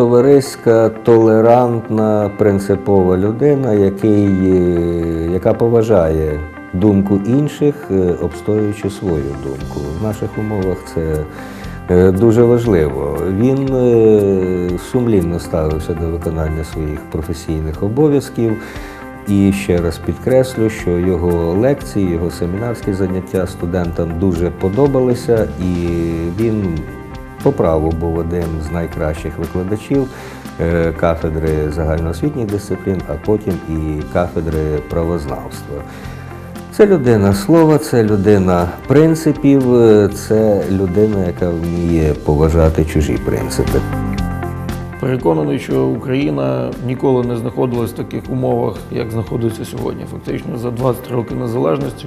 товариська, толерантна, принципова людина, який, е, яка поважає думку інших, е, обстоюючи свою думку. В наших умовах це е, дуже важливо. Він сумлінно ставився до виконання своїх професійних обов'язків. І ще раз підкреслю, що його лекції, його семінарські заняття студентам дуже подобалися, і він по праву був один з найкращих викладачів е, кафедри загальноосвітніх дисциплін, а потім і кафедри правознавства. Це людина слова, це людина принципів, е, це людина, яка вміє поважати чужі принципи. Переконаний, що Україна ніколи не знаходилась в таких умовах, як знаходиться сьогодні. Фактично за 20 років незалежності.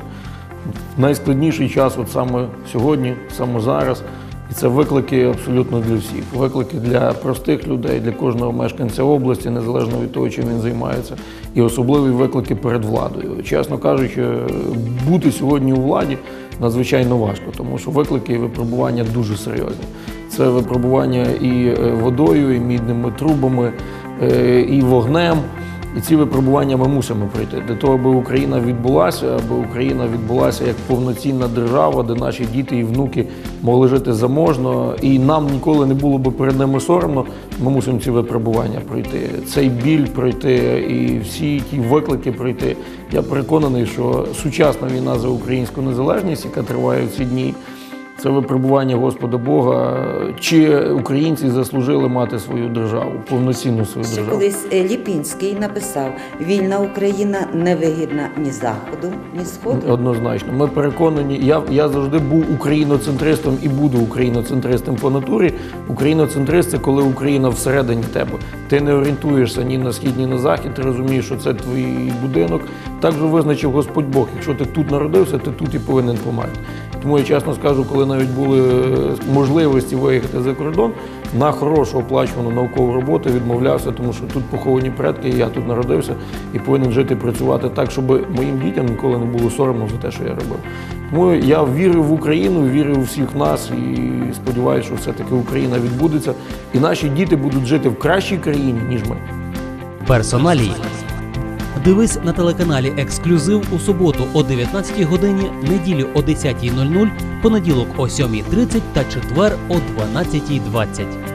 Найскладніший час, от саме сьогодні, саме зараз. І це виклики абсолютно для всіх. Виклики для простих людей, для кожного мешканця області, незалежно від того, чим він займається, і особливі виклики перед владою. Чесно кажучи, бути сьогодні у владі надзвичайно важко, тому що виклики і випробування дуже серйозні. Це випробування і е, водою, і мідними трубами, е, і вогнем. І ці випробування ми мусимо пройти для того, аби Україна відбулася, аби Україна відбулася як повноцінна держава, де наші діти і внуки могли жити заможно, і нам ніколи не було би перед ними соромно. Ми мусимо ці випробування пройти. Цей біль пройти і всі ті виклики пройти. Я переконаний, що сучасна війна за українську незалежність, яка триває в ці дні. Це випробування Господа Бога. Чи українці заслужили мати свою державу, повноцінну свою Ще державу? колись е, Ліпінський написав: вільна Україна не вигідна ні заходу, ні сходу. Однозначно, ми переконані. Я, я завжди був україноцентристом і буду україноцентристом по натурі. Україноцентрист це коли Україна всередині тебе. Ти не орієнтуєшся ні на схід, ні на захід. Ти розумієш, що це твій будинок. Так же визначив Господь Бог. Якщо ти тут народився, ти тут і повинен померти. Тому я чесно скажу, коли навіть були е, можливості виїхати за кордон, на хорошу оплачувану наукову роботу відмовлявся, тому що тут поховані предки, і я тут народився і повинен жити і працювати так, щоб моїм дітям ніколи не було соромно за те, що я робив. Тому я вірив в Україну, вірив у всіх нас і сподіваюся, що все-таки Україна відбудеться, і наші діти будуть жити в кращій країні, ніж ми. Персоналії. Дивись на телеканалі Ексклюзив у суботу о 19 годині, неділю о 10.00, понеділок о 7.30 та четвер о 12.20.